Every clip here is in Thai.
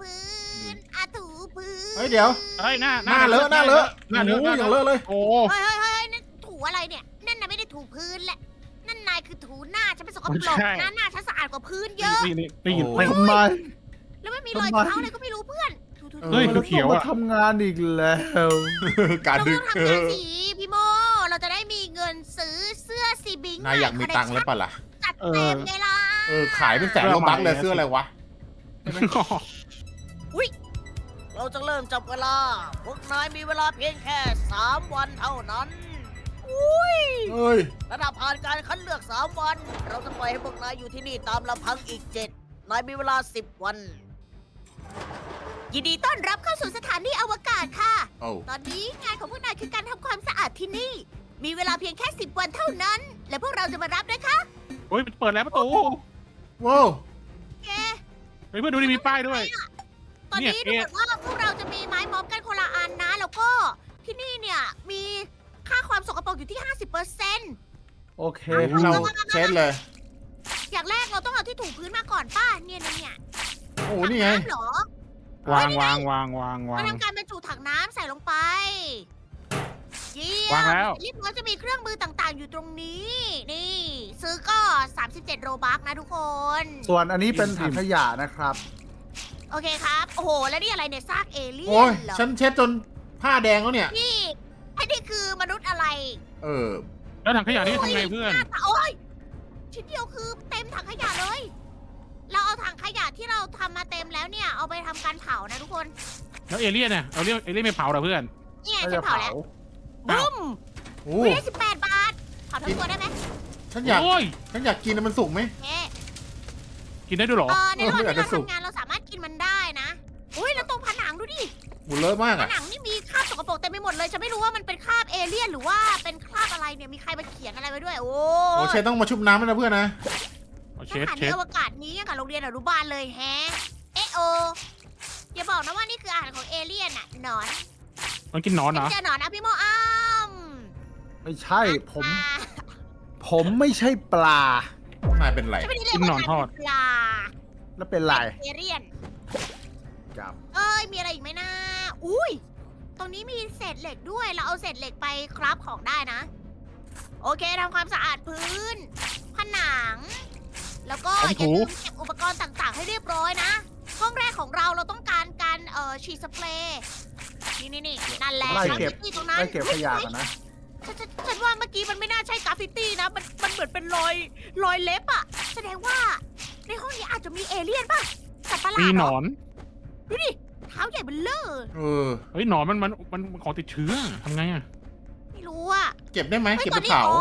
พื้นอาถูพื้นเฮ้ยเดี๋ยว เฮ้ยหน้าหน้าเลอะหน้าเลอะหน้าเลอะโอ้โหอย่างเลอะเลย โอ้เฮ้ยเฮ้ยเฮ้ยนั่นถูอะไรเนี่ย นั่นน่ะไม่ได้ถูพื้นแหละ นั่นนายคือถูหน้าฉันเป็นสกปรกนะหน้าฉันสะอาดกว่าพื้นเยอะ นี่นี่ได้ยินโอ้ไหมทำไมแล้วไม่มีรอยทำไมเท้าอะไรก็ไม่รู้เพื่อนถูถูเออเฮ้ยเราเขียวต้องๆมาอะทำงานอีกแล้ว การเราดึต้กองเอทำงานอสีพี่โม เราจะได้มีเงินซื้อเสื้อซีบิงนายอยากมีตังค์หรือเปล่าล่ะจัดเต็มไงล่ะเออขายเป็นแสนโลบักเลยเสื้ออะไรวะ เราจะเริ่มจับเวลา พวกนายมีเวลาเพียงแค่ 3 วันเท่านั้น อุ้ย เฮ้ย ระดับผ่านการคัดเลือก 3 วัน เราจะปล่อยให้พวกนายอยู่ที่นี่ตามลำพังอีก 7 นายมีเวลา 10 วัน ยินดีต้อนรับเข้าสู่สถานีอวกาศค่ะโอ้ตอนนี้งานของพวกนายคือการทำความสะอาดที่นี่ มีเวลาเพียงแค่ 10 วันเท่านั้น และพวกเราจะมารับด้วยค่ะเฮ้ยเปิดแล้วประตูว้าวแกเฮ้ยเพื่อนดูดิมีป้ายด้วย ตอนนี้เนี่ดูยเหมือนว่าพวกเราจะมีไม้ม็อบกันคนละอันนะ แล้วก็ที่นี่เนี่ยมีค่าความสกปรกอยู่ที่ 50%โอเคเรา เช็ดเลย อย่างแรกเราต้องเอาที่ถูพื้นมาก่อนป้าเนี่ยนะเนี่ยโอ้นี่ไง ถัน้ำเหรอวางวางวางวางวามางทำการบรรจุถังน้ำใส่ลงไปเยี่ยมวางแล้วรีบร้อยจะมีเครื่องมือต่างๆ อยู่ตรงนี้ นี่ ซื้อก็ 37 โรบักนะทุกคน ส่วนอันนี้เป็นถังขยะนะครับ โอเคครับ โอ้โห แล้วนี่อะไรเนี่ยซากเอเลี่ยโอ้ยนเหรอ ฉันเช็ดจนผ้าแดงแล้วเนี่ย นี่ไอ้นี่คือมนุษย์อะไรเออ แล้วถังขยะนี่ทำไงเพื่อน หาตาโอ้ยชิ้นเดียวคือเต็มถังขยะเลย เราเอาถังขยะที่เราทำมาเต็มแล้วเนี่ย เอาไปทำการเผานะทุกคน แล้วเอเลี่ยนเนี่ยเอาเลี่ยนเอเลี่ยนไม่เผาเหรอเพื่อนนี่ไงก็ฉัจะนเผาเผาแล้วอ้าวบึ้มโอ้ไม่ได้สิบแปดบาทเผาทั้งตัวได้ไหมฉันอยาก โอ้ย ฉันอยากกินนะมันสุกไหม เอ๊ะกินได้ด้วยเหรอ เออในระหว่างเออที่อาจเราจะสุกทำงานเราสา มารถกินมันได้นะอุ้ยแล้วตรงผนังดูดิหมูเลอะมากผอะนังนี่มีคราบสกปรกเต็มไปหมดเลยฉันไม่รู้ว่ามันเป็นคราบเอเลี่ยนหรือว่าเป็นคราบอะไรเนี่ยมีใครมาเขียนอะไรไว้ด้วย โอ้โอ้เช็ดต้องมาชุบน้ำแล้วนะเพื่อนนะเอาสเช็ดถานีเช็ดอวกาศนี้ยังกับโรงเรียนอนุบาลเลยแฮะเอะโออย่าบอกนะว่านี่คืออาหารของเอเลี่ยนอะหนอนมันกินหนอนเหรอเจอหนอนนะพี่โมอ้ามไม่ใช่ ผม ผมไม่ใช่ปลา นายเป็นไร ฉันไม่ได้เรียกกินหนว่าอนทอด ปลา แล้วเป็นไรเอเลี่ยนกับเอ้ย มีอะไรอีกไหมนะ อุ้ย ตรงนี้มีเศษเหล็กด้วย เราเอาเศษเหล็กไปครับของได้นะ โอเคทำความสะอาดพื้น ผนัง แล้วก็ผมอย่าถูลืมเก็บอุปกรณ์ต่างๆ ให้เรียบร้อยนะ ห้องแรกของเราเราต้องการการเอ่อฉีดสเปรย์นี่นี่นี่นั่นแหละไล่เก็บกราฟฟิตี้ตรงนั้นได้เก็บขยะกันนะ ฉันฉันฉันว่าเมื่อกี้มันไม่น่าใช่กราฟฟิตี้นะ มันมันเหมือนเป็นรอยรอยเล็บอะแสดงว่าในห้องนี้อาจจะมีเอเลี่ยนป่ะสัตว์ประหลามีดหเหนรออนดูดิเท้าใหญ่เบลเลอร์เออ เฮ้ยหนอนมันมันมันมันของติดเชื้อทำไงอะไม่รู้อะ เก็บได้ไหมเฮ้ยเก็บตอไปนนี้เผา อ๋อ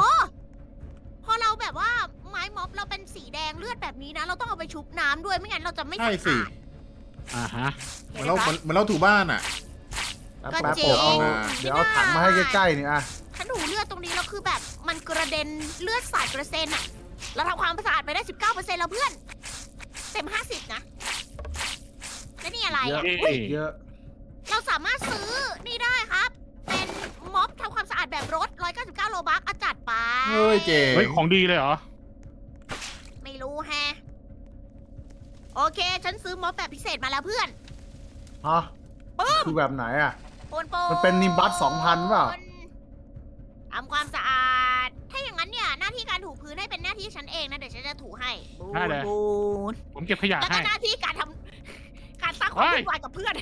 พอเราแบบว่าไม้ม็อบเราเป็นสีแดงเลือดแบบนี้นะ เราต้องเอาไปชุบน้ำด้วยไม่งั้นเราจะไม่ใช่สะสิอาดอ่าฮะเหมือนเราเหมือนเหมือนเราถูบ้านอะ แป๊บก็แป๊บจริผมเอางเดี๋ยวเอาถังมาให้ใกล้ๆนี่อะ ฉันถูเลือดตรงนี้แล้วคือแบบมันกระเด็นเลือดสาดกระเซ็นอะเราทำความสะอาดไปได้ 19%แล้วเพื่อน เต็ม 50 นะ แล้วนี่อะไรเยอะอะเอ๊ะเยอะ เราสามารถซื้อนี่ได้ครับ เป็นม็อบทำความสะอาดแบบรถ 199 โลบักอาจัดไป เฮ้ยเจ๋เฮ้ยงของดีเลยเหรอ ไม่รู้แฮะ โอเค ฉันซื้อม็อบแบบพิเศษมาแล้วเพื่อนฮะคือแบบไหนอะโปนโปมันเป็น Nimbus 2000เปล่า ทำความสะอาด ถ้าอย่างนั้นเนี่ยหน้าที่การถูพื้นให้เป็นหน้าที่ฉันเองนะ เดี๋ยวฉันจะถูให้ได้เลย บูนผมเก็บขยะแล้วก็ให้ หน้าที่การทำการสร้างความเฮ้ยวุ่นวายกับเพื่อน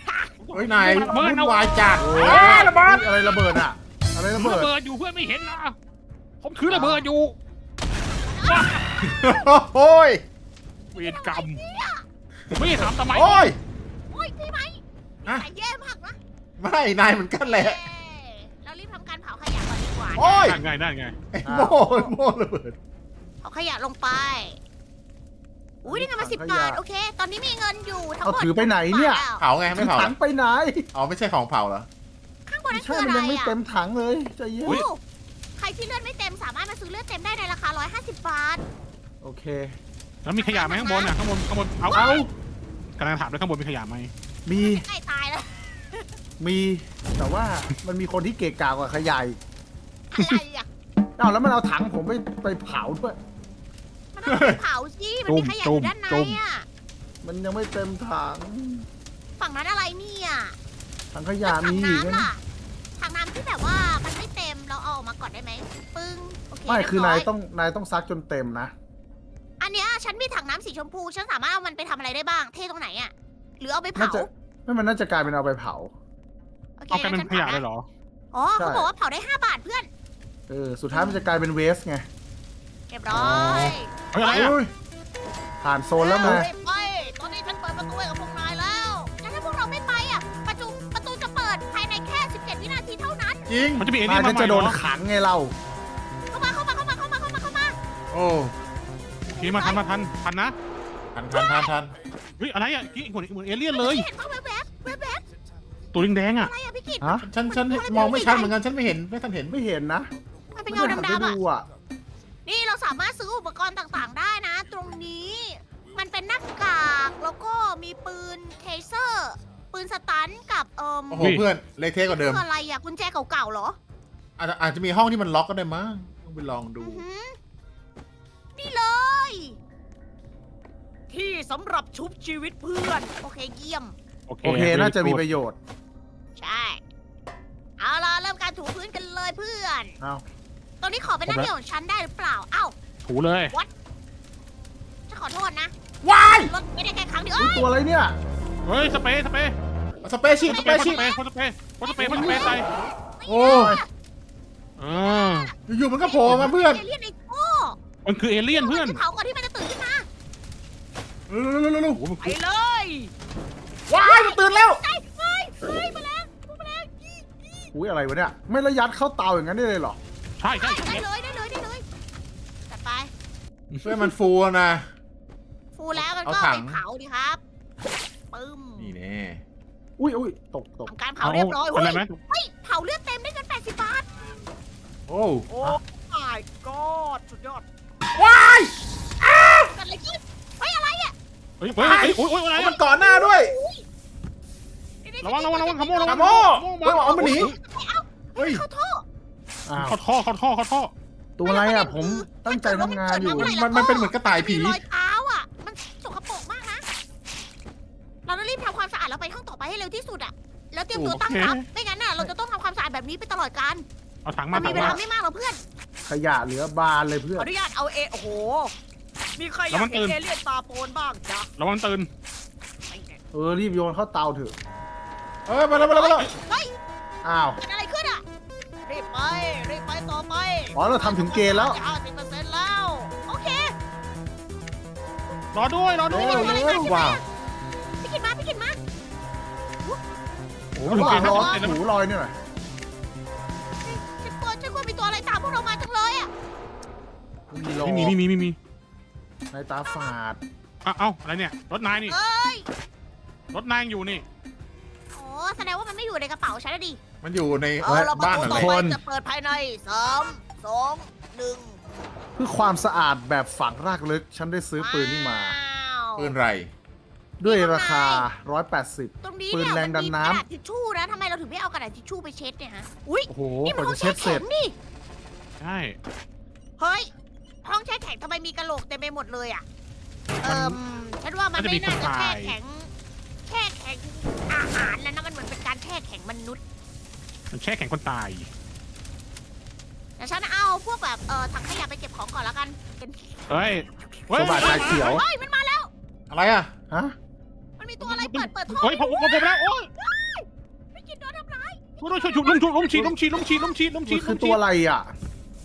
เฮ้ยนายระเบิดวุ่นเอาวายจัดโอ้เอ้ยระเบิดอะไรระเบิดอะ อะไรระถือเบิดระเบิดอยู่เพื่อนไม่เห็นนะผมถือระเบิดอยู่โอ้ยเวรกรรมผมไม่ได้ถามทำไมโอ้ยโอ้ยพี่ไหมฮะใส่แย่มากนะไม่นายเหมือนกันแหละ โอ้ยนั่นไงนั่นไงไอ้โม่โม่ระเบิด เอาขยะลงไป อุ้ยนี่เงินมาสิบบาท โอเค ตอนนี้มีเงินอยู่ทั้งเอาหมดถือไปไหนเนี่ยบาทแล้วเผาไงไม่เผาถังไปไหนอ๋อไม่ใช่ของเผาเหรอ ข้างบนไม่นั่นใช่คือมันอะไรยังไม่อะเต็มถังเลยใจเย็นโอ้ใครที่เลือดไม่เต็มสามารถมาซื้อเลือดเต็มได้ในราคา 150 บาท โอเค แล้วมีขยะไหมข้างบนอะข้างบนข้างบนเอาเอากำลังถามด้วยข้างบนมีขยะไหมมีใกล้ตายแล้วมีแต่ว่ามันมีคนที่เกะกะกว่าขยาย อะไรอะอ้าวแล้วมันเอาถังผมไปไปเผาด้วย มันต้องไปเผาสิมันมีขยะอยู่ด้านในอะมันยังไม่เต็มถังฝั่งนั้นอะไรเนี่ยถังขยะถัมีงอีกน้ำนะล่ะถังน้ำที่แบบว่ามันไม่เต็มเราเอาออกมาก่อนได้ไหมปึ้งโอเคไม่เรียบคือร้นายต้องนายต้องซักจนเต็มนะ อันเนี้ยฉันมีถังน้ำสีชมพูฉันสามารถเอามันไปทำอะไรได้บ้าง เท่ตรงไหนอะหรือเอาไปน่าเผาจะไม่มันน่าจะกลายเป็นเอาไปเผา โอเคเอากลายเป็นงั้ขยะฉัเลยเหรอ อ๋อใช่ เขาบอกว่าเผาได้ 5 บาทเพื่อน เออ สุดท้ายมันจะกลายเป็นเวสไงเรียบร้อยเฮ้ยอะไรอะอุ้ยผ่านโซนแล้วไงเฮ้ยไปตอนนี้ฉันเปิดประตูให้กับพวกนายแล้วแล้วถ้าพวกเราไม่ไปอะประตูประตูจะเปิดภายในแค่ 17 วินาทีเท่านั้น จริงมันจะมีเอเลี่นายยนก็มาใหม่จะเหโดรนอขังไงเรา เข้ามาเข้ามาเข้ามาเข้ามาเข้ามาเข้ามาโอ้ขี่มาทันมาทันทันนะทันทันทันทันเฮ้ยอะไรอะกี้เหมือนเหมือนเอเลี่ยนเลย เห็นว่าแวบแวบแวบแวบตัวแดงๆอะ อะไรอะพี่กิตฮะ ฉันฉันมองไม่ชัดเหมือนกันฉันไม่เห็นไม่ทันเห็นไม่เห็นนะ มันเป็นไม่เงาได้หันไปดำๆอะดูอะ นี่เราสามารถซื้ออุปกรณ์ต่างๆ ได้นะ ตรงนี้มันเป็นหน้ากากแล้วก็มีปืนเทเซอร์ ปืนสตันกับเอ่มโอ้โหเพื่อนเละเทะกว่าเดิม คืออะไรอะกุญแจเก่าๆเหรออาจจะอาจจะมีห้องที่มันล็อกก็ได้มั้งต้องไปลองดู อือหือนี่เลย ที่สำหรับชุบชีวิตเพื่อน โอเคเยี่ยม โอเคโอเค น่าจะมีประโยชน์ ใช่ เอาล่ะเริ่มการถูพื้นกันเลยเพื่อน เอา ตรงนี้ขอเป็นหน้าที่ของฉันได้หรือเปล่า เอ้า ถูเลย ฉันขอโทษนะว้ายรถไม่ได้แค่ครั้งเดียวอุ๊เอ้ยยตัวอะไรเนี่ยเฮ้ย สเปรย์สเปรย์สเปรย์ชีพสสเปเปรรย์ย์ชีพพ่นสเปรย์พ่นสเปรย์พ่นสเปรย์พ่นสเปรย์ใส่โอ้ เอออยู่ๆมันก็โผล่มาเพื่อนเอเลี่ยนไอ้โง่มันคือเอเลี่ยนเพื่อนเผาก่อนที่มันจะตื่นขึ้นมาเร็วๆๆโอ้โหมันไปคือเลยๆว้ายมันตื่นแล้วไอ้เฮ้ยเฮ้ยมาแล้วมาแล้ว อุ้ยอะไรวะเนี่ย ไม่ระยัดเข้าเตาอย่างนั้นได้เลยเหรอ ใช่ใช่ได้เลยได้เลยได้เลยจัดไป เพื่อนมันฟูนะ ฟูแล้วมันเอาก็ถัไปง เผาดิครับ ปึ้มนี่แน่อุ้ยอุ้ยตกตกทำการเผาเรียบร้อยอะเฮ้ไรยไหมเฮ้ยเผาเลือดเต็มได้เงิน80 บาท โอ้โอ้ my god สุดยอดว้ายเกิดอะไรขึ้นเฮ้ยอะไรอะเฮ้ยเฮ้ยเฮ้ยโอ้ยโอ้ยอะไรมัอะนก่อนหน้าด้วย ระวังระวังระวังขโมยระวัขโมย เฮ้ยเอามันหนี เฮ้ยเข้าท่อ อ้าวเข้าท่อเข้าท่อเข้าท่อ ตัวอะไรอะ ผมตั้งใจทำงานอยู่ มันมันเป็นเหมือนกระต่ายผี มีรอยเท้าอะ มันสกปรกมากนะ เราต้องรีบทำความสะอาดแล้วไปห้องต่อไปให้เร็วที่สุดอะ แล้วเตรียมตัวตั้งรับ ไม่งั้นน่ะ เราจะต้องทำความสะอาดแบบนี้ไปตลอดการเอาถังมัมานมีถังเวมา ลาไม่มากหรอกเพื่อน ขยะเหลือบานเลยเพื่อขอนอนุญาตเอาเอ โอ้โห มีใครอยาแล้วมักนเห็นตื่นเอเลี่ยนตาโปนบ้างจ๊ะระวังตื่นเออรีบโยนเข้าเตาเถอะเอ้ยมาแล้วมาแล้วมาแล้วเฮ้ย อ้าว อ๋อเราทำถึงเกณฑ์แล้ว ห้าสิบเปอร์เซ็นต์แล้ว โอเค รอด้วยรอด้วย เร็วเร็ว ว้าวพี่กินมาพี่กินมา โอ้โหร้อนหูลอยเนี่ยหน่อยฉันกลัวฉันกลัวมีตัวอะไรตามพวกเรามาจังเลยอะมีโลไม่มีไม่มีไม่มีในตาฝาดอ้าวเอ้าอะไรเนี่ย รถนายนี่ เอ้ยรถนายยังอยู่นี่ โอ้แสดงว่ามันไม่อยู่ในกระเป๋าฉันนะดิมันอยู่ในเอาเราประบ้านตูอะไร ต่อไปจะเปิดภายในสาม สองหนึ่งเพื่อความสะอาดแบบฝังรากลึก ฉันได้ซื้อปืนนี่มาว้าวปืนไร ด้วยราคา 180 ตรงนี้ปืนเนี่ยแรมังนดันมีกน้ำ ระดาษทิชชู่นะทำไมเราถึงไม่เอากระดาษทิชชู่ไปเช็ดเนี่ยฮะอุ้ยโอ้โหนี่กมันว่าห้อจะงเช็แช่ดเสร็แข็จ งนี่ใช่เฮ้ยห้องแช่แข็งทำไมมีกระโหลกเต็มไปหมดเลยอะเอิ่มฉันว่ามันไม่น่าจะแช่แข็งแช่แข็งอาหารแล้วนะมันเหมือนเป็นการแช่แข็งมนุษย์ มันแช่แข็งคนตาย แต่ฉันเอาพวกแบบเอ่อถังขยะไปเก็บของก่อนแล้วกันเป็นเฮ้ยโซบะชาเขียว เฮ้ยมันมาแล้ว อะไรอะฮะ มันมีตัวอะไรเปิดเปิดท่อเฮ้ยผมผมผมแล้วโอ้ยไม่กินโดนทำร้ายช่วยด้วยช่วยช่วยลุมช่วยลุมฉีดลุมฉีดลุมฉีดลุมฉีดลุมฉีมัดนคือตัวอะไรอะ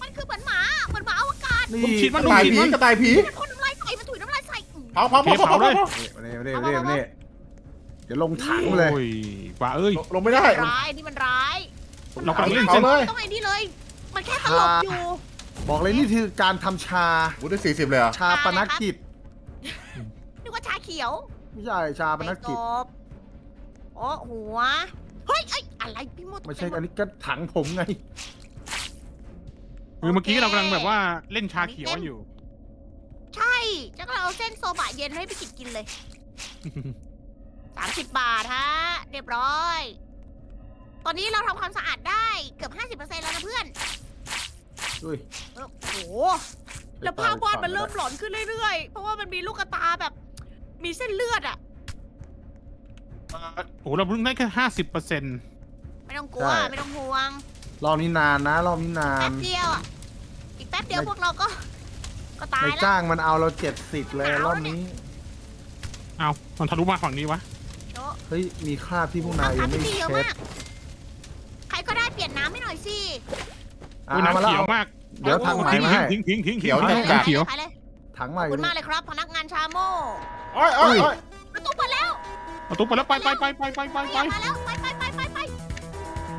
มันคือเหมือนหมาเหมือนหมาอวกาศนี่ผมฉีดกมัระต่ายผีกระต่ายผีมันพ่นน้ำลายใส่มันถุยน้ำลายใส่อืมเผาเผาเผาเผาเผาเผานี่มาเนี่ยมาเนี่ยมาเนี่ยมาเนี่ยเดี๋ยวลงถังเลยโอ้ยกว่าเอ้ย ลงไม่ได้ ร้ายนี่มันร้ายเรากำลังเล่นเอาเส้นเลยต้องไอ้นี่เลย มันแค่ตลบอยู่ บอกเลยนี่คือการทำชาอู้ได้สี่สิบเลยเหรอชาปนกิจนึกว่าชาเขียวไม่ใช่ชาปนไม่กิจจบโอ้หัว เฮ้ยไอ้ยอะไรพี่มดไม่ใช่อันนี้ก็ถังผมไง คือเมื่อกี้เรากำลังแบบว่าเล่นชาเขียวกันอยู่ ใช่จะก็เอาเส้นโซบะเย็นให้พี่กิจกินเลย สามสิบบาทฮะ เรียบร้อย ตอนนี้เราทำความสะอาดได้เกือบห้าสิบเปอร์เซ็นต์แล้วนะเพื่อน อุ้ยเออโอ้โห แล้วภาพวาดมันเริ่มหลอนขึ้นเรื่อยๆ เพราะว่ามันมีลูกกระตาแบบ มีเส้นเลือดอะไปโอ้โหเราเพิ่งได้แค่ห้าสิบเปอร์เซ็นต์ไม่ต้องกลัวใช่ไม่ต้องห่วง รอบนี้นานนะรอบนี้นาแป๊น บเดียวอะ อีกแป๊บเดียวไม่ พวกเราก็ ก็ตายในแล้ว จ้างมันเอาเราเจ็ดสิบเลยหนาวรอบแล้วเนี่ยนี้ เอามันทะลุมาฝั่งนี้วะ โจ๊ะเฮ้ย มีคราบที่พวกนายยังน้ำไม่ที่เยอะเช็ดมากใครก็ได้เป ลี่ยนน้ำให้หน่อยสิอะอุ้ยเอามาน้ำแล้ว เขียวมากเดี๋ยวทางไหนทิ้งมาให้ ทิ้งทิ้งทิ้งเขียวทิ้งจัด เขียว ไปเลยถังใหขม่อบคุณมากเลยครับ พนักงานชาโม่โอ้ยโอ้ยโอ้ยประตูเปิดแล้วเอาตุ๊กไปแล้วไปไปไปไปไปไปไปไปมาแล้ว ไปไปไปไปไป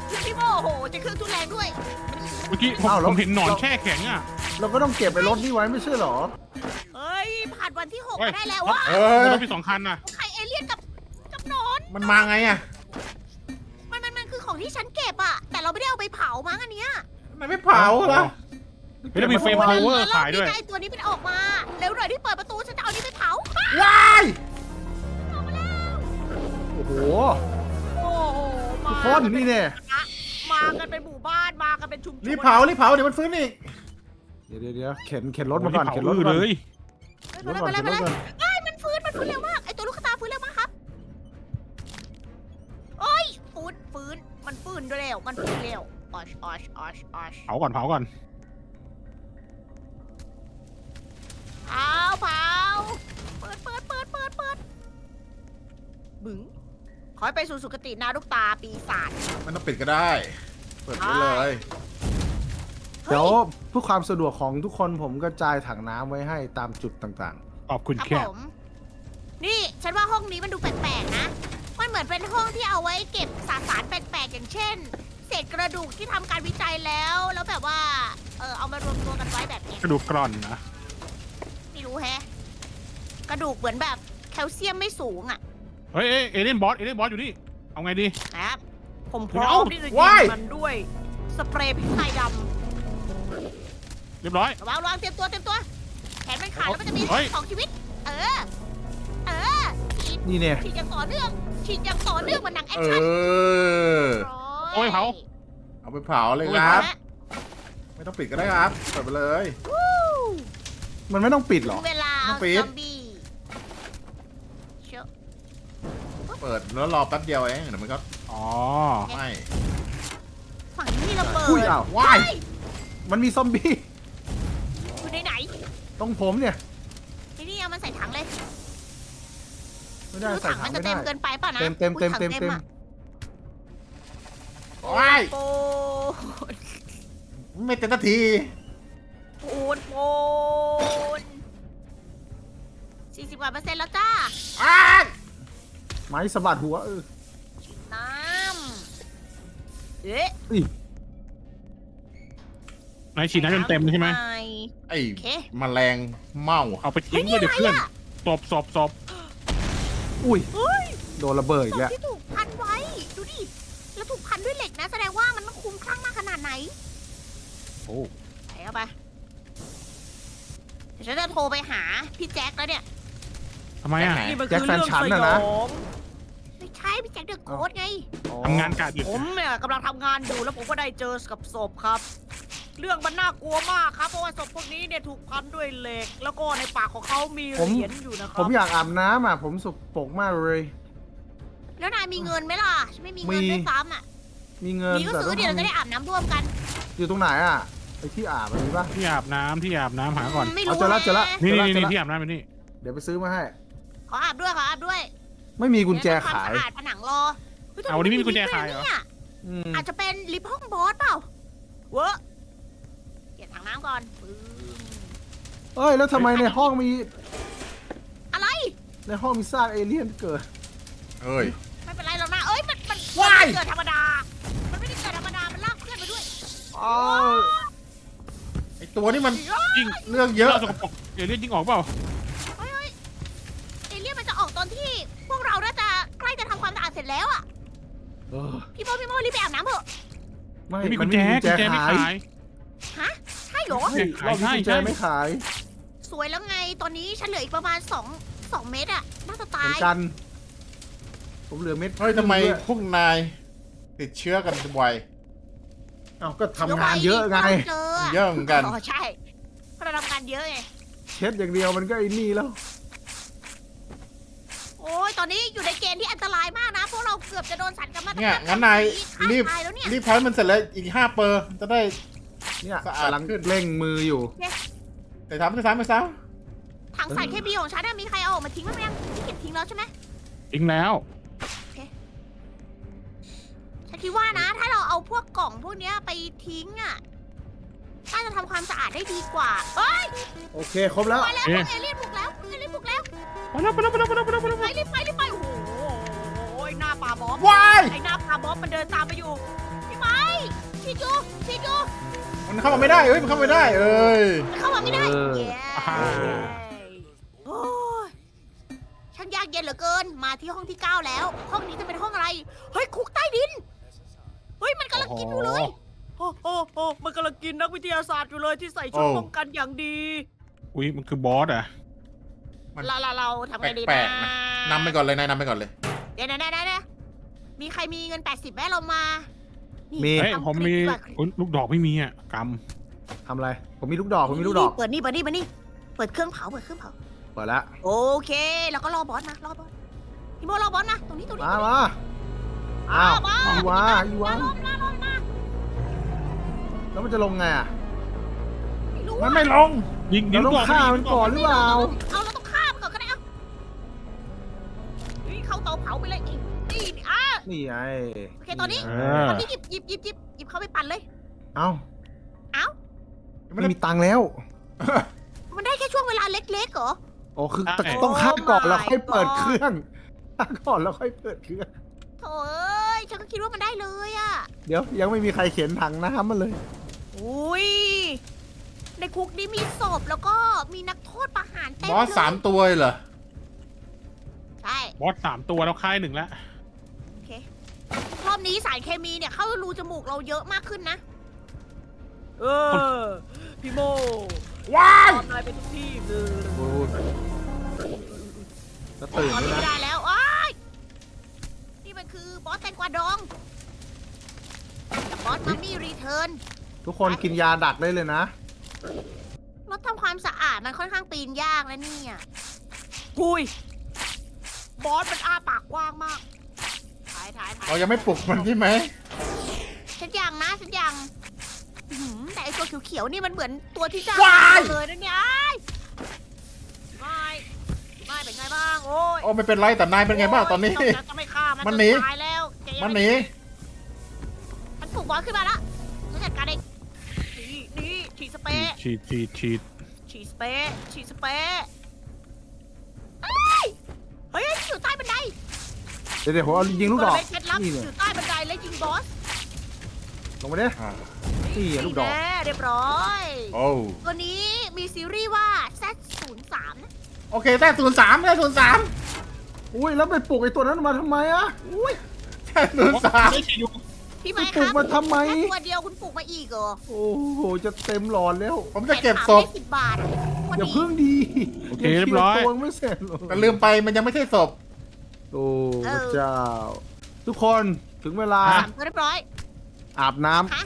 เครื่องพี่โมโอ้โหจะเครื่องทุนแรงด้วย เมื่อกี้ผมอ้าวแล้วผมเห็นหนอนแช่แข็งอะ เราก็ต้องเก็บไปรถนี่ไว้ไม่ใช่เหรอ เฮ้ย ผ่านวันที่หกเฮ้ย มาได้แล้วว่าเอมีอรถมีสองคันน่ะใครเอเลี่ยนกับกับหนอนมันมาไงอะมันมันมันคือ ของที่ฉันเก็บอะแต่เราไม่ได้เอาไปเผามั้งอันเนี้ยมันไม่เผาเหรอเฮ้ยแล้วมีเฟรมพาวเวอร์ขายด้วยแล้วรอบนี้ไอ้ตัวนี้มันออกมาเร็วหน่อยที่เปิดประตูฉันจะเอานี่ไปเผาว้ายออกมาแล้วโอ้โหโอ้โหทุมากคนนี่เนี่ยมากันเป็นหมู่บ้านมากันเป็นชุมชนรีบเผารีบเผาเดี๋ยวมันฟื้นอีกเดี๋ยวเดี๋ยวเดี๋ยวเข็นเข็นรถมาก่อนเข็นรถโอ้มาโหก่อนเลยเฮ้ยรไปถเลยก่อนไปเลยเข็นไปรเลถยก่อนเอ้ยมันฟื้นมันฟื้นเร็วมาก นฟื้นเร็วมันฟื้นเร็วออชออชออชออชเผาก่อนเผาก่อน เผาเผาเปิดเปิดเปิดเปิดเปิดบึ้งขอให้ไปสู่สุคตินาลูกตาปีศาจมันต้องปิดก็ได้ เปิดไว้เลยเดี๋ยวเพื่อความสะดวกของทุกคนผมกระจายถังน้ำไว้ให้ตามจุดต่างขอบคุณครับแค่ผม นี่ ฉันว่าห้องนี้มันดูแปลกๆนะมัน เหมือนเป็นห้องที่เอาไว้เก็บสสารแปลกๆอย่างเช่น เศษกระดูกที่ทำการวิจัยแล้ว แล้วแบบว่า เออเอามารวมตัวกันไว้แบบเนี้ยกระดูกกร่อนนะไม่รู้แฮะ กระดูกเหมือนแบบแคลเซียมไม่สูงอะเฮ้ยเอ้ยเอเลี่ยนบอสเอเลี่ยนบอสอยู่นี่ เอาไงดี นะครับ ผมพเดี๋ร้ยวอมที่จะยิว้าย งมันด้วยสเปรย์พริกไทยดเรียบร้อยำระวังระวังเตรียมตัวเตรียมตัวแขนมันขาดแล้วมันจะมีเฮ้ย สองชีวิต เออ เออฉีดๆนี่เนี่ย ฉีดอย่างต่อเนื่อง ฉีดอย่างต่อเนื่องเหมือนหนังแอคเอชั่นอ โอ้ยเผา เอาไปเผาเลยครับ ไม่ต้องปิดก็ได้ครับเปิดไปเลยมันไม่ต้องปิดหรถึอง เวลาต้เอาองปิดซอมบี้เชอะเปิดแล้วรอแป๊บเดียวเองเดี๋ยวมันก็อ๋อ ไหม่ฝั่งนี้มีระเบิดอุ้ยอ้าวว้ายเฮ้ยมันมีซอมบี้ อยู่ในไหนตรงผมเนี่ย ที่นี่เอามันใส่ถังเลย ไม่ได้รู้ใส่ถังถังมันจะไม่เต็ได้ มเกินไปป่ะนะเต็มเต็มเต็มอุ๊ยเต็มถังเต็มอะว้ายโปนไม่เต็มนาที โปนโปนสี่สิบกว่าเปอร์เซ็นต์แล้วจ้า อ้ายไม้สะบัดหัวเออน้ำ เอ๊ะนายฉีดน้ำจนเต็มใช่ไหม ไอ้โอเค แมลงเม่า เอาไปทิ้งเลยเดี๋ยวเพื่อนศพศพศพอุ้ ย เฮ้ยโดนระเบิดอีศกพแล้ว ที่ถูกพันไว้ ดูดิ แล้วถูกพันด้วยเหล็กนะ แสดงว่ามันต้องคุ้มคลั่งมากขนาดไหนโอ้ใส่เข้าไปเดี๋ยวฉันจะโทรไปหาพี่แจ็คแล้วเนี่ยทำไมอะ นี่มันแจ็คคือแฟนเรื่องฉันสน่ะยนะ องไม่ใช่พี่แจ็คเดอะโค้ดไง อ๋อทำงานกะดึกผมเนี่ยกำลังทำงานอยู่แล้วผมก็ได้เจอกับศพครับ เรื่องมันน่ากลัวมากครับ เพราะว่าศพพวกนี้เนี่ยถูกพันด้วยเหล็ก แล้วก็ในปากของเขามีเหรียญอยู่นะคผรับมอยากอาบน้ำอะ ผมสุกปรกมากเลย แล้วนายมีเงินไหมล่ะฉันไม่มีเงินมี ด้วยซ้ำอะมีเงินมีก็แต่ซื้อเดี๋ยวเราจะได้อาบน้ำร่วมกันอยู่ตรงไหนอะไอที่อาบมีปะ ที่อาบน้ำที่อาบน้ำหาก่อน ไม่รู้เอาเจอละเจอละแฮะนี่เจอนี่ละนี่ที่อาบน้ำเป็นนี่ เดี๋ยวไปซื้อมาให้ ขออาบด้วยขออาบด้วยไม่มีกุญแจเดี๋วทำควขายมสะอาดผนังรอฮ้ยเอาวันนี้ไม่มีกุญแจขายเหรอ นี่อืมอาจจะเป็นลิฟต์ห้องบอสเปล่าเวอะเก็บถั งน้ำก่อนปึ้งเอ้ยแล้วทำไมในห้องมีอะไร ในห้องมีซากเอเลี่ยนเกิด เอ้ย ไม่เป็นไรหรอกนะ เอ้ย มัน มันว้ายมันเกิดธรรมดา มันไม่ได้เกิดธรรมดา มันลากเพื่อนมาด้วยอ้าวไอ้ตัวนี้มันยิ่งเรื่องเยอะสกปรกเอเลี่ยนยิ่งออกเปล่าเฮ้ยเฮ้ยเอเลี่ยนมันจะออกตอนที่ พวกเราน่าจะใกล้จะทำความสะอาดเสร็จแล้วอะ เออพี่โมพี่โมรีบไปอาบน้ำเถอะ ไม่ไม่มีมักุนญไม่แจมีกุญแจกุญแจไม่ขายขายใช่ เหรอไม่รอบนี้กุญแจใช่ไม่ขายสวยแล้วไงตอนนี้ฉันเหลืออีกประมาณสองสองเมตรอะน่าจะเหตามือย นกัน ผมเหลือเม็ดเฮ้ยทำไมด้วยพวกนาย ติดเชื้อกันไว เอ้าก็ทำงานเยอะไง เจอเยอะเหมือนกัน อ๋อใช่เพราะเราทำงานเยอะไง เช็ดอย่างเดียวมันก็ไอ้นี่แล้ว โอ้ยตอนนี้อยู่ในเกณฑ์ที่อันตรายมากนะ พวกกือบจะโดนสันกับมาตรเนี่ยฐานงั้นนายฆ่รีบตายแล้วเนี่ยรีบใช้มันเสร็จแล้วอีกห้าเปอร์จะได้ เนี่ยสะอาดกำลังขึ้น เร่งมืออยู่แต่ทำไม่ซ้ำไม่ซ้ถังสารเคมีของฉันน่ะมีใครเอาออกมาทิ้งบ้างไหมยังที่เก็บทิ้งแล้วใช่ไหมทิ้งแล้ว ฉันคิดว่านะ ถ้าเราเอาพวกกล่องพวกเนี้ยไปทิ้งอะน่าจะทำความสะอาดได้ดีกว่าเอ้ยโอเค ครบแล้วมาแล้วเอ๊ะเอเลี่ยนบุกแล้วเอเลี่ยนบุกแล้วไปแล้วไปแล้วไปแล้วไปแล้วไปแล้วไปแล้วไปรีบไปรีบไปโอ้โหหน้าปลาบ๊อบำว้ายไอ้หน้าปลาบ๊อบมันเดินตามไปอยู่พี่ไม้ชีจูชีจู มันเข้ามาไม่ได้เอ้ยมันเข้ามาไม่ได้เอ้ยมันเข้ามาไม่ได้เออ เย้โอ้ยช่างยากเย็นเหลือเกิน มาที่ห้องที่เก้าแล้ว ห้องนี้จะเป็นห้องอะไร เฮ้ย คุกใต้ดิน เฮ้ย มันกำลังกินอยู่เลย โอ้โอ้โอ้มันกำลังกินนักวิทยาศาสตร์อยู่เลยที่ใส่ชุดโอ้ ป้องกันอย่างดี อุ้ยมันคือบอสอะ มัน เราเราเราทำไงดีแปลนะกๆนะ นำไปก่อนเลยนายนำไปก่อนเลย เดี๋ยวนะนะนะนะมีใครมีเงิน 80แม่เรามา นี่มีเฮ้ยทำผมมีคลิปดีกว่าอุ๊ยลูกดอกไม่มีอะกทำอะไร ผมมีลูกดอก ผมมีลูกดอกเปิดนี่เปิดนี่เปิดนี่ เปิดเครื่องเผาเปิดเครื่องเผา เปิดแล้วโอเค แล้วก็รอบอสมารอบอสพี่โมรอบอสมาตรงนี้ตรงนี้มา มาอ้าอ้าววมาอีวาอีวาลงมาลงมาแล้วมันจะลงไงอะ ไม่รู้มันอะไม่ลงำยิงยิเรางต้องฆ่ามันก่อนหรือเปล่า เอาเรา นี่ไงโอเคตอนนี้เออตอนนี้หยิบหยิบหยิบหยิบหยิบเข้าไปปั่นเลย เอ้าเอ้า ไม่มีตังค์แล้วมันได้แค่ช่วงเวลาเล็กๆเหรอ โอ้คืออะแต่ต้องฆ่าก่อน Oh แล้วค่อยเปิด my god เครื่องฆ่าก่อนแล้วค่อยเปิดเครื่อง โถ่เอ้ยฉันก็คิดว่ามันได้เลยอะเดี๋ยวยังไม่มีใครเขียนถังน้ำมันเลย อุ้ย ในคุกนี้มีศพแล้วก็มีนักโทษประหารเต็มบอสเลยสามตัวเลยเหรอ ใช่ บอสสามตัวแล้วค่ายหนึ่งแล้วโอ เครอบนี้สารเคมีเนี่ยเข้ารูจมูกเราเยอะมากขึ้นนะเออ พี่โมว้ายตอนนายไปทุกที่เลยโอ้ยจะตื่นตอนด้วยนี้ไม่นะได้แล้วอ้ายนี่มันคือบอสแตงกวาดองกับบอสมัมมี่รีเทิร์น ทุกคนกินยาดักได้เลยนะ รถทำความสะอาดมันค่อนข้างปีนยากแล้วเนี่ย กุยบอสมันอ้าปากกว้างมาก ถ่ายถ่ายถ่ายเรายังไม่ปลุกมันใช่ไหมฉันยังนะฉันยังอื้อหือแต่ไอตัวเขียวๆนี่มันเหมือนตัวที่จะว้าย เลยนะเนี่ยอ้ายไม่ไม่เป็นไงบ้างโอ้ยโอ้ไม่เป็นไรแต่นายเป็นไงบ้างตอนนี้โยจะไม่ฆ่ามันมันหนี จตายแล้วแกยังมันไหนีมันปลุกบอสขึ้นมาแล้วฉันจัดการเองนี่นี่ฉีดสเปรย์ฉีดฉีดฉีดฉีดสเปรย์ฉีดสเปรย์ เดี๋ยวเดี๋ยวผมเอายิงลูกดอก เปิเคล็ดลับนี่อเนี่ยยู่ใต้บันไดแล้วยิงบอสลงมาดิอ่านี่ไงลูกดอกแน่เรียบร้อย โอ้ตัวนี้มีซีรีส์ว่า Z03 นะโอเคแต่ศูนย์สามแต่ศูนย์สามอุ้ยแล้วไปปลุกไอ้ตัวนั้นมาทำไมอะแต่ศูนย์สามได้ฉีดอยู่พี่ไปไม้ปคลุกรับมาทำไม แค่ตัวเดียวคุณปลูกมาอีกเหรอโอ้โหจะเต็มหลอดแล้วผมจะเก็บศพ สิบบาทพออย่าดีเพิ่งดีโอเคเรียบร้อยงคลีตัวไม่เสร็จเลยแต่ลืมไปมันยังไม่ใช่ศพ โอ้พระเจ้า ทุกคนถึงเวลาสามตัวเรียบร้อยอาบน้ำฮะ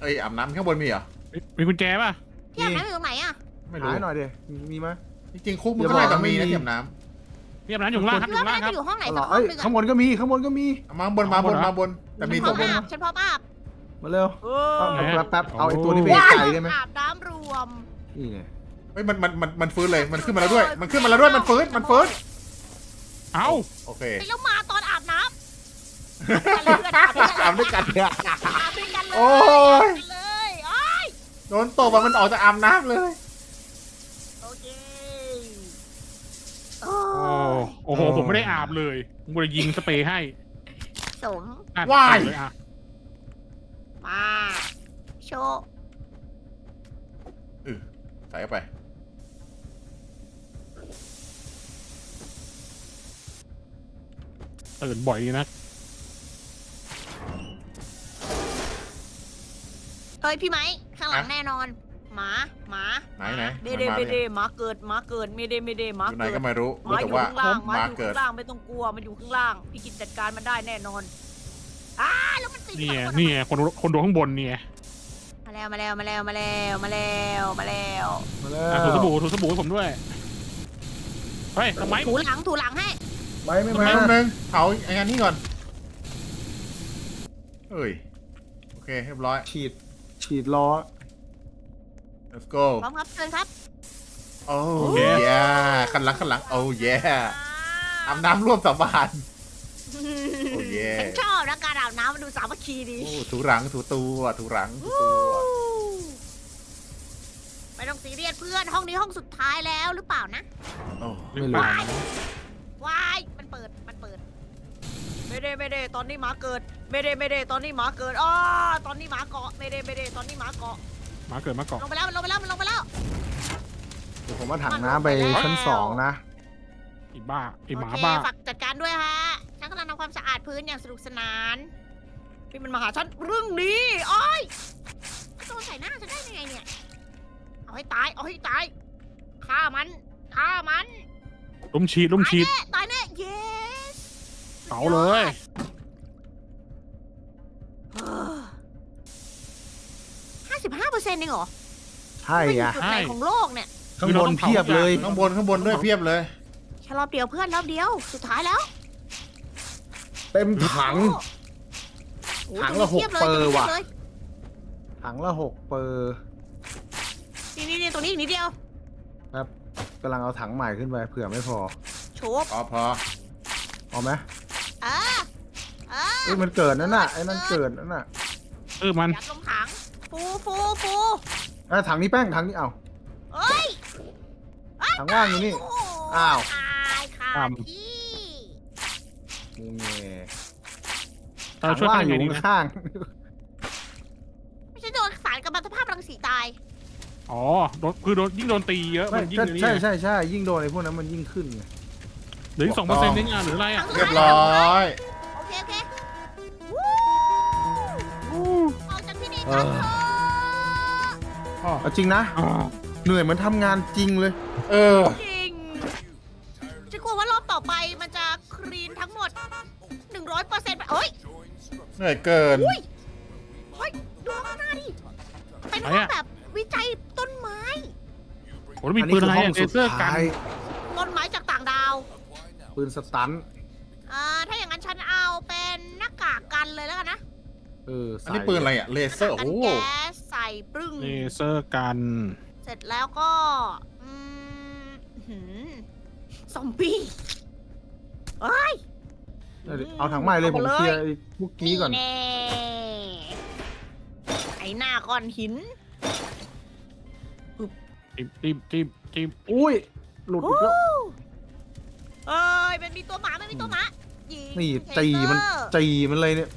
เอ้ยอาบน้ำข้างบนมีเหรอ มีมีกุญแจป่ะ ที่อาบน้ำอยู่ตรงไหนอะไม่หารู้ยหน่อยดิมีไหม จริงๆคุกมันอย่าก็น่าบอกจะนะมีไม่นะมีเทียมน้พี่อาบน้ำอยู่ข้างล่างครับอคิดยู่ว่าข้างล่างน่าครับจะอยู่ห้องไหนเอาเหสัรกอห้อเอ้งยหนึงข้างอะบนก็มีข้างบนก็มีำมาบนมาบนมาบน แต่มีฉัศนพร้อพมบนอาบฉันพร้อมอาบมาเร็วเอเอาอเอาแป๊บๆเอาไอ้โอ้ตัวนี้ไปว้าไกลได้ไหมอาบน้ำรวม นี่ไงเฮ้ยมันมันมันมันฟื้นเลยมันขึ้นมาแล้วด้วย มันขึ้นมาแล้วด้วยมันฟื้นมันฟื้น เอ้าโอเคไปแล้วมาตอนอาบน้ำอาบด้วยกันอาบด้วยกันอาบด้วยกันอาบด้วยกันเลยโอ้ยอาบด้วยกันเลยอ้ายโดนตบอะมันออกจากอาบน้ำเลยโอเคโอ้โอ้ยโอ้โหผมไม่ได้อาบเลยผมเลยยิงสเปรย์ให้สมนั่นว้ายเอเลยอะมาโชว์ใส่เข้าไป ตื่นบ่อยดีนะเฮ้ยพี่ไม้ข้างหลังแน่นอน หมาหมาไหนไหนเมเดมันมาเมเนี่ยเดหมาเกิดหมาเกิดเมเดเมเดหมาอยู่ไหนเกิดก็ไม่รู้หรู้มาอแต่ยู่ว่าข้างล่างหมามาอยู่เกิดข้างล่างไม่ต้องกลัวมันอยู่ข้างล่างพี่กินจัดการมันได้แน่นอนอ้าแล้วมันติดนี่ไงข้างบนี่ไงคนคนโดนข้างบนเนี่ยมาแล้วมาแล้วมาแล้วมาแล้วมาแล้วมาแล้วมาแล้อะวถูสบู่ถูสบู่ให้ผมด้วยเฮ้ยทำไมถูหลังถูหลังให้ ไม่ไม่แป๊มาบนึงเผาไอ้งานนี้ก่อน เอ้ย โอเคเรียบร้อย ฉีด ฉีดล้อ let's go พร้อมครับเชิญครับ โอ้โอเคยขันหลังขันหลัง โอ้ยอาบน้ำร่วมสาบาน โอ้เย่ ฉันชอบนะการอาบน้ำมันดูสามัคคีดีโอ้ถูหลังถูตัวถูหลังถูตัวไม่ต้องซีเรียสเพื่อนห้องนี้ห้องสุดท้ายแล้วหรือเปล่านะโอ้หรือเปล่า ว้ายมันเปิดมันเปิด ไม่ได้ไม่ได้ตอนนี้หมาเกิด ไม่ได้ไม่ได้ตอนนี้หมาเกิดอ้อตอนนี้หมาเกาะไม่ได้ไม่ได้ตอนนี้หมาเกาะหมาเกิดมาเกาะลงไปแล้วมันลงไปแล้วมันลงไปแล้ว เดี๋ยวผมมาถังน้ำไปมันลงไปแล้วชั้นสองนะ ไอีบ้าไอหมาโอเคบ้าฝากจัดการด้วยฮะ ฉันกำลังทำความสะอาดพื้นอย่างสนุกสนานพี่มันมาหาฉันเรื่องนี้โอ้ยโดนใส่หน้าฉันได้ยังไงเนี่ย เอาให้ตาย เอาให้ตาย ฆ่ามัน ฆ่ามัน ลุ่มฉีดลุ่มฉีดแน่ตายแน่ yes เผาเลยห้าสิบห้าเปอร์เซ็นต์เองเหรอใช่ไม่อยู่อะจุดไหนของโลกเนี่ยข้างบนเพียบเลย ข้างบนข้างบนด้วยเพียบเลย แค่รอบเดียวเพื่อนรอบเดียว สุดท้ายแล้วเต็มถัง โอ้ถังละตรงนี้หกเปอร์ว่ะพียบลยถังละหกเปอร์ นี่นี่นี่ตรงนี้อีกนิดเดียวครับ กำลังเอาถังใหม่ขึ้นไปเผื่อไม่พอโฉบพอพอเอาไหมอ่าอ่าเอ้ยมันเกิดนั่นน่ะไอ้นั่นเกิดนั่นน่ะเออมัน ยัดลงถัง ฟูฟูฟูอะถังนี้แป้งถังนี้เอาเอ้ยถังว่างอยู่นี่โโหอ้าว ตายค่ะที่งูเงเออถังช่วยว่างกันอยังยู่ไงดีนะข้างไม่ใช่โดนสารกัมมันตภาพรังสีตาย อ๋อโดนคือโดนยิ่งโดนตีเยอะๆไม่มันยิ่งใช่เลยใช่นี่ใช่ใช่ยิ่งโดนไอ้พวกนั้นมันยิ่งขึ้นไงเหลืออีกสองเปอร์เซ็นต์นี่งานหรืออะไรอะ เรียบร้อย โอเคโอเควู้ออกจากที่นี่เอกันอเถอะอ๋อเอาจริงนะอ๋อเหนื่อยเหมือนทำงานจริงเลย เออ จริงฉันกลัวว่ารอบต่อไปมันจะคลีนทั้งหมด 100%ไปเอ้ย เหนื่อยเกิน อุ้ย โหแล้วมีปืนอะไรห้อะเลเซอร์กันต้นไม้จากต่างดาว ปืนสตันอ่าถ้าอย่างนั้นฉันเอาเป็นหน้ากากกันเลยแล้วกันนะเอออันใส่นี้ปืนอะไรอะ เลเซอร์กัโอ้นโหแก๊สใส่ปรึ้ง เลเซอร์กัน เสร็จแล้วก็อืมหืมซอมบี้เอ้ย เอาถังใหม่เลยเอาผมมาเลย เคลียร์ไอ้พวกกี้ก่อน แน่ไอหน้าก้อนหิน จิ้มจิ้มจิ้มจิ้มอุ้ยหลุดอีกแล้วเอ้ยมันมีตัวหมา มันมีตัวหมายิงนี่เทจีมันเซอร์จีมันเลยเนี่ย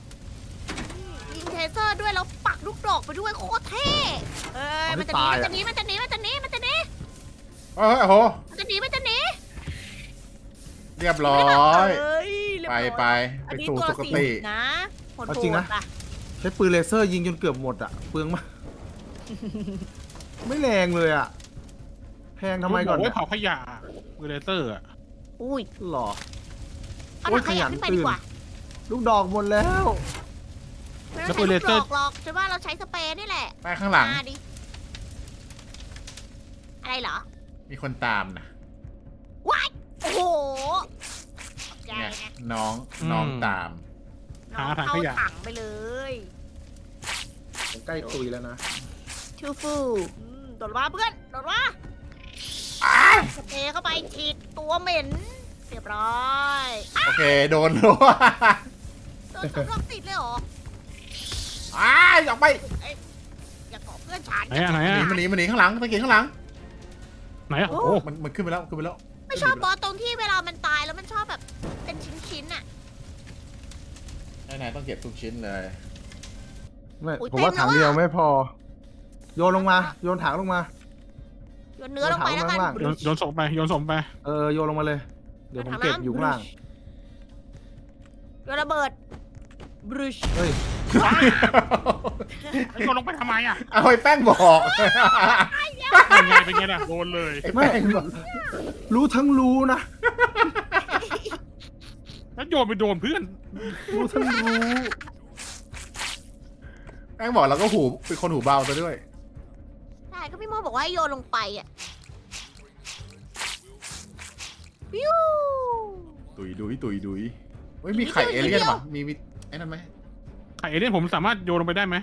ยิงเทเซอร์ด้วยแล้วปักลูกดอกไปด้วยโคตรเท่เอ้ยเอาให้มันจะหนีตายมันอะจะหนีมันจะหนีมันจะหนีมันจะหนีเอ้ยโอ้โห มันจะหนีมันจะหนีเรียบร้อย เอ้ยเรียบไปร้อยไปอัไปนนี้สู่ตัวสุละคสี่ตินะโหดเอาจริงนะ ๆอะใช้ปืนเลเซอร์ยิงจนเกือบหมดอะเปลืองมาก ไม่แรงเลยอะแพ งทำไมก่อนโอ้ยเนี่ยเผาขยะมือเลเซอร์อะอุ้ยหรอ เอาโอ้ถัยงขยะขยันขึ้นไปตื่ดีนกว่าลูกดอกหมดแล้ว ไม่ต้องใช้ลูกดอกหรอกฉันว่าเราใช้สเปรย์นี่แหละไปข้างหลัง มาดิอะไรเหรอ มีคนตามนะโอ้โหขอบใจเนี่ยนะน้องน้องตาม น้องเข้าถังไปเลยผมใกล้ตุยแล้วนะทูฟูอืมโดดมาเพื่อนโดดมาส เปรย์เข้าไปฉีดตัวเหม็นเรียบร้อยโอเค โดนแล้วโดนสองรอบติดเลยเหรออ้ายออกไปอย่าเกาะเพื่อนฉันไหนอะไหนหอะนีมาหนีมาหนีข้างหลังตะกี้ข้างหลังไหนอะโอ้มันมันขึ้นไปแล้วขึ้นไปแล้วไม่ชอบบอสตรงที่เวลามันตายแล้วมันชอบแบบเป็นชิ้นๆน่ะ ไหนๆต้องเก็บทุกชิ้นเลยไม่อุ๊ยผมว่าเต็มแล้วถังเดียวอะ ไม่พอ โยนลงมา โยนถังลงมา โยนเนื้อลงไปแล้วกันเอาถังลงมาโยนโยนศพไปโยนศพไปเออโยนลงมาเลย เดี๋ยวผมเก็บอยู่ข้างล่างโยนระเบิดบรูชเฮ้ยโยนลงไปทำไมอะเอาไอ้แป้งบอกเป็นไงเป็นไงล่ะโดนเลยไอ้ไม่แป้งบอกรู้ทั้งรู้นะแล้วโยนไปโดนเพื่อน รู้ทั้งรู้แป้งบอกแล้วก็หูเป็นคนหูเบาซะด้วย ใช่ก็พี่โมบอกว่าให้โยนลงไปอะวิว ตุยดุยตุยดุยเฮ้ยมีไข่เอเลี่ยนป่ะมีมีไอ้นั่นไหมข่เอเลี่ยนผมสามารถโยนลงไปได้ไหม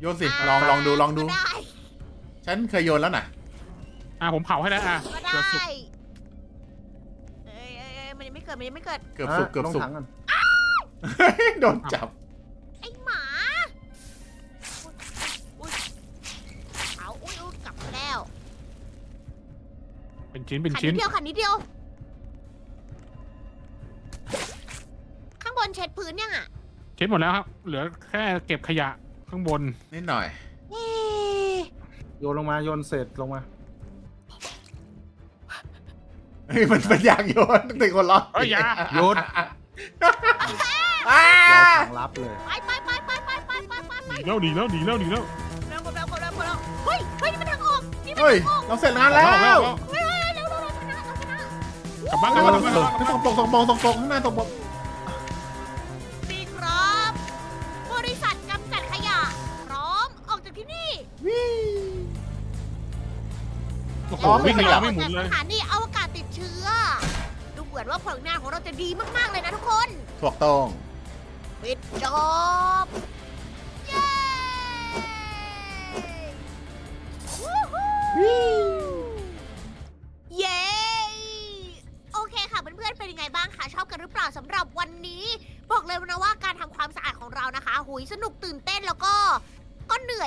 โยนสิลองลองดูลองดู ก็ได้ฉันเคยโยนแล้วน่ะ อะผมเผาให้แล้วอะก็เผื่อสุกได้เอ้ยเอ้ยเอ้ยมันยังไม่เกิดมันยังไม่เกิดเกือบสุกเกือบลงสุกถังกันโดนจับ เป็นชิ้นเป็นขันชิ้นิน ดเดียวขันนิดเดียว ข้างบนเช็ดพื้นยังอะเช็ดหมดแล้วครับ เหลือแค่เก็บขยะข้างบน นิดหน่อย เอ๊ะโยนลงมาโยนเศษลงมา เฮ้ยมันมันอยากโยนติคนร้อนเอ้ยอย่า โยน อ้ารอถังรับเลย ไปไปไปไปไปไปไปไปไปหนีแล้วหนีแล้วหนีแล้วหนีแล้ว เร็วเร็วเร็วเร็วเร็วเฮ้ยเฮ้ยนี่มันทางออกนี่มันเฮ้ยเราเสร็จงานแล้วออกเกลับบ้านกลับบ้านกลับบ้านกลับบ้านตรงตรงตรงตรงตรงตรงข้างหน้าตรงบนปีครับ บริษัทกำจัดขยะ พร้อมออกจากที่นี่วิ่ง โอ้โหล้อไม่วิ่งขล้ยัอบไม่หมุนเลยสถานีอวกาศติดเชื้อ ดูเหมือนว่าผลงานของเราจะดีมากๆเลยนะทุกคน ถูกต้อง ปิดจอบ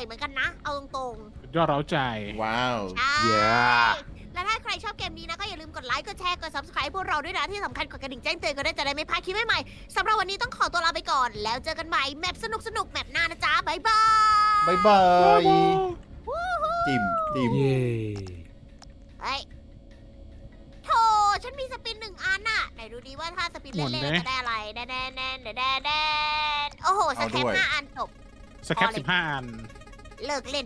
เหนื่อยเหมือนกันนะ เอาตรงสุดยอดเร้าใจ ว้าว ๆ ใช่ Yeah และถ้าใครชอบเกมนี้นะ ก็อย่าลืมกดไลค์ กดแชร์ กด subscribe พวกเราด้วยนะ ที่สำคัญกดกระดิ่งแจ้งเตือนกันด้วยจะได้ไม่พลาดคลิปใหม่ๆสำหรับวันนี้ต้องขอตัวลาไปก่อน แล้วเจอกันใหม่แมปสนุกๆแมปหน้านะจ๊ะบ๊ายบายบายบายจิ้มจิ้มเย้เฮ้ยโถฉันมีสปินหนึ่งอันน่ะ ไหนดูดีว่าถ้าสปินเล่นๆหมดไหมแล้วจะได้อะไรแดนแดนแดนแดนแดนแดนโอ้โหสแคปห้าอันจบ สแคปสิบห้าอัน เลิกเล่น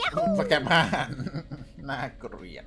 ยาฮูสแกมห้า น่าเกลียด